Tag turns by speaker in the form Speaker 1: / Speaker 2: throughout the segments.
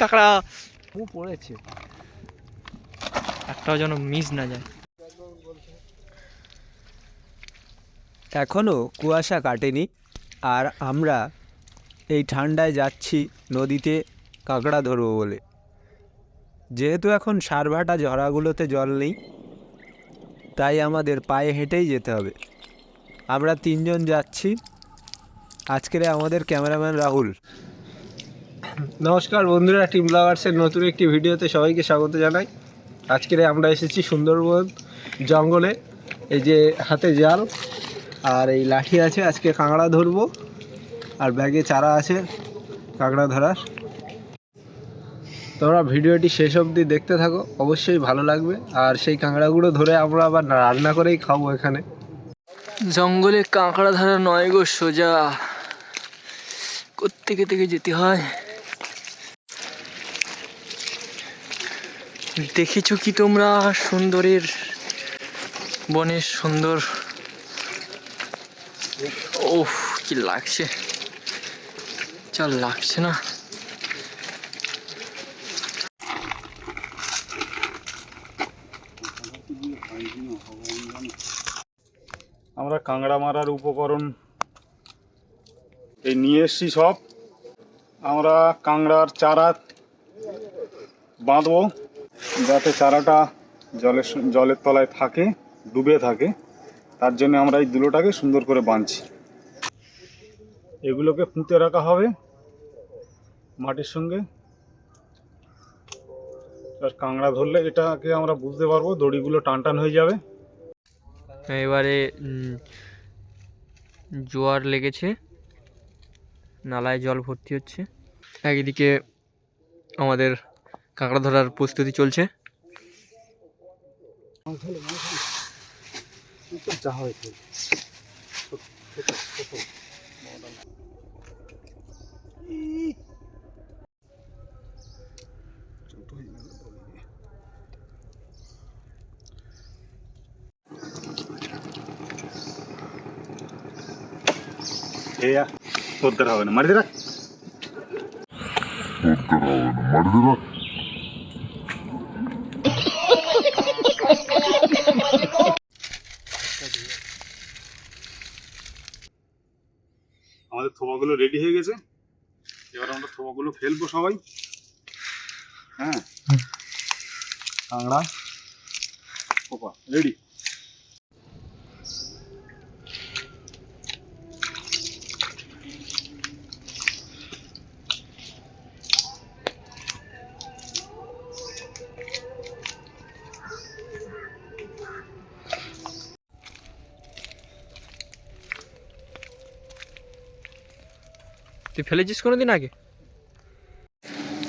Speaker 1: কাঁকড়া।
Speaker 2: ও পড়েছে।
Speaker 1: একটাও যেন মিস না যায়।
Speaker 2: এখনও কুয়াশা কাটেনি আর আমরা এই ঠান্ডায় যাচ্ছি নদীতে কাঁকড়া ধরবো বলে। যেহেতু এখন সারভাটা ঝরাগুলোতে জল নেই তাই আমাদের পায়ে হেঁটেই যেতে হবে। আমরা তিনজন যাচ্ছি। আজকের আমাদের ক্যামেরাম্যান রাহুল। নমস্কার বন্ধুরা টিম ব্লগার্সের নতুন একটি ভিডিওতে সবাইকে স্বাগত জানাই। আজকের আমরা এসেছি সুন্দরবন জঙ্গলে, এই যে হাতে জাল আর এই লাঠি আছে, আজকে কাঁকড়া ধরবো আর ব্যাগে চারা আছে, কাঁকড়া ধরার। তোমরা ভিডিওটি শেষ অবধি দেখতে থাকো, অবশ্যই ভালো লাগবে। আর সেই কাঁকড়াগুলো ধরে আমরা আবার রান্না করেই খাব এখানে।
Speaker 1: জঙ্গলে কাঁকড়া ধরা নয় গো, সোজা। কোত্থেকে থেকে যেতে হয়? দেখেছ কি তোমরা সুন্দরের বনের সুন্দর? ওহ কি লাগছে। চল, লাগছে না।
Speaker 3: আমরা কাঁকড়া মারার উপকরণ এই নিয়ে এসছি সব। আমরা কাঁকড়ার চারা বাঁধবো। যাতে চারাটা জলের জলের তলায় থাকে, ডুবে থাকে, তার জন্য আমরা এই দুলোটাকে সুন্দর করে বাঁধছি। এগুলোকে পুঁতে রাখা হবে মাটির সঙ্গে। আর কাঁকড়া ধরলে এটাকে আমরা বুঝতে পারব, দড়িগুলো টান টান হয়ে যাবে।
Speaker 1: এবারে জোয়ার লেগেছে, নালায় জল ভর্তি হচ্ছে। একদিকে আমাদের কাঁকড়া ধরার প্রস্তুতি চলছে।
Speaker 3: যা হয়েছে এ তোর হবে না মারি রাখ আমাদের থোপাগুলো রেডি হয়ে গেছে। এবার আমরা থোপাগুলো ফেলব সবাই। হ্যাঁ। কাঁকড়া থোপা রেডি
Speaker 1: তুই ফেলেছিস কোনোদিন আগে?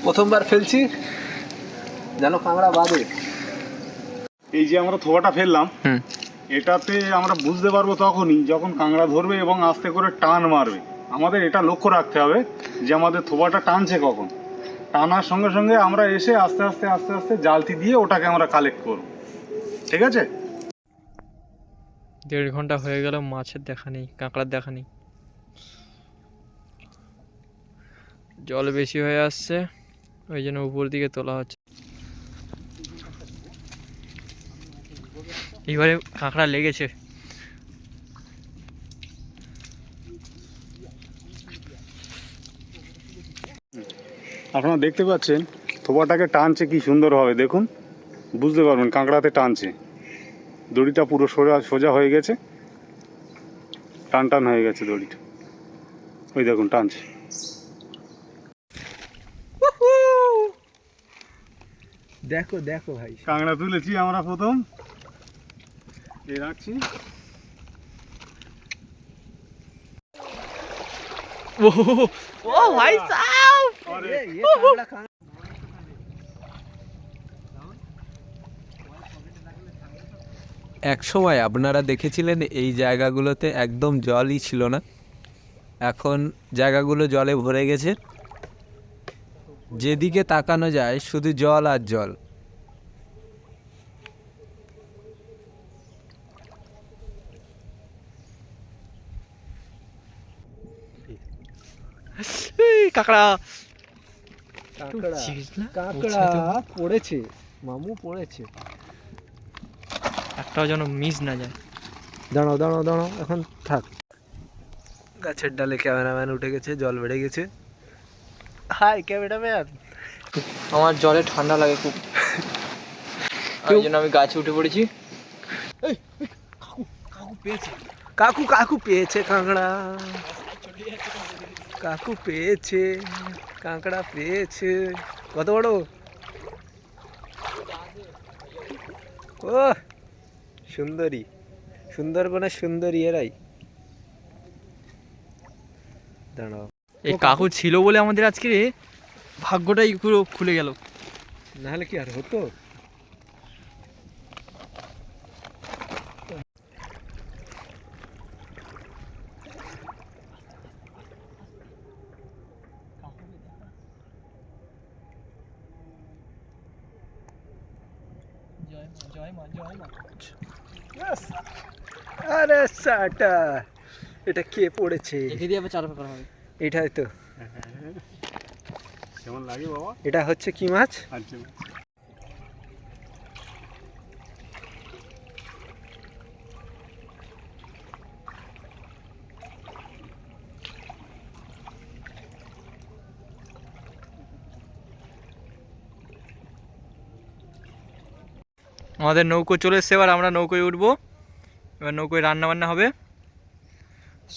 Speaker 2: প্রথমবার ফেলছি। যেন কাঁকড়া বাদে।
Speaker 3: এই যে আমরা থোপাটা ফেললাম
Speaker 1: হুম।
Speaker 3: এটাতে আমরা বুঝতে পারব তখনই যখন কাঁকড়া ধরবে এবং আস্তে করে টান মারবে। আমাদের এটা লক্ষ্য রাখতে হবে যে আমাদের থোপাটা টানছে কখন। টানার সঙ্গে সঙ্গে আমরা এসে আস্তে আস্তে আস্তে আস্তে জালতি দিয়ে ওটাকে আমরা কালেক্ট করব। ঠিক আছে?
Speaker 1: দেড় ঘণ্টা হয়ে গেল মাছের দেখা নেই কাঁকড়ার দেখা নেই। জল বেশি হয়ে আসছে, ওই জন্য উপর দিকে তোলা হচ্ছে। এইবারে কাঁকড়া লেগেছে।
Speaker 3: আপনারা দেখতে পাচ্ছেন, থোপাটাকে টানছে কি সুন্দরভাবে, দেখুন। বুঝতে পারবেন কাঁকড়াতে টানছে। দড়িটা পুরো সোজা সোজা হয়ে গেছে। টান টান হয়ে গেছে দড়িটা। ওই দেখুন, টানছে।
Speaker 2: দেখো দেখো ভাই।
Speaker 3: কাঁকড়া তুলেছি আমরা প্রথম। এই রাখছি।
Speaker 1: ও ও ভাই সাহেব
Speaker 2: এক সময় আপনারা দেখেছিলেন এই জায়গাগুলোতে একদম জলই ছিল না? এখন জায়গাগুলো জলে ভরে গেছে। যেদিকে তাকানো যায় শুধু জল আর জল।
Speaker 1: কাঁকড়া।
Speaker 2: পড়েছে মামু পড়েছে।
Speaker 1: একটাও যেন মিস না যায়।
Speaker 2: দাঁড়াও দাঁড়াও দাঁড়াও এখন থাক। গাছের ডালে ক্যামেরাম্যান উঠে গেছে জল বেড়ে গেছে। Hi cameraman.
Speaker 1: আমার জলে ঠান্ডা লাগে খুব। এই জন্য আমি গাছে উঠে পড়েছি।
Speaker 2: কাকু কাকু পেয়েছে কাঁকড়া। কাকু পেয়েছে কাঁকড়া পেয়েছে। কত বড়? ও সুন্দরী। সুন্দরবনের সুন্দরী এরাই। দাঁড়াও।
Speaker 1: এই কাকু ছিল বলে আমাদের আজকে ভাগ্যটাই পুরো খুলে গেল।
Speaker 2: নাহলে কি আর হতো? আরে সাটা! এটা কে পড়েছে?
Speaker 1: একে দিয়ে আবার চার করা হবে।
Speaker 2: এটাই তো।
Speaker 3: কেমন লাগে বাবা?
Speaker 2: এটা হচ্ছে কি মাছ?
Speaker 3: আচ্ছা।
Speaker 1: আমাদের নৌকো চলে এসছে এবার আমরা নৌকোয় উঠবো। এবার নৌকোয় রান্না বান্না হবে।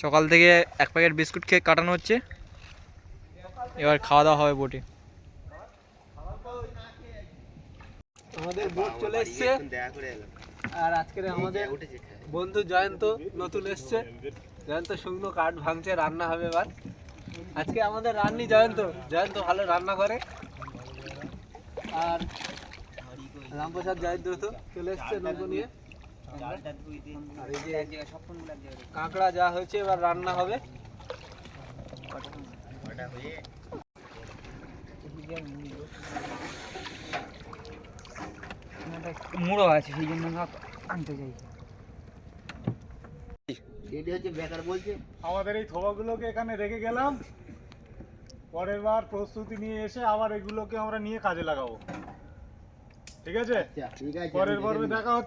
Speaker 1: সকাল থেকে এক প্যাকেট বিস্কুট খেয়ে কাটানো হচ্ছে। এবার খাওয়া দাওয়া হবে বোটে।
Speaker 2: আমাদের বোট চলে এসছে। আর আজকের আমাদের বন্ধু জয়ন্ত নতুন এসছে। জয়ন্ত শুকনো কাঠ ভাঙছে, রান্না হবে এবার। আজকে আমাদের রান্নি জয়ন্ত। জয়ন্ত ভালো রান্না করে। আর রামপ্রসাদ জয়ন্ত চলে এসছে নৌকো নিয়ে। আর এই যে কাঁকড়া যা হয়েছে এবার রান্না হবে।
Speaker 1: মুড়ো আছে সেই জন্য আনতে চাই
Speaker 3: আমাদের এই থোবাগুলোকে এখানে রেখে গেলাম। পরের বার প্রস্তুতি নিয়ে এসে আবার এগুলোকে আমরা নিয়ে কাজে লাগাবো। ঠিক আছে? পরের পর্বে দেখা হচ্ছে।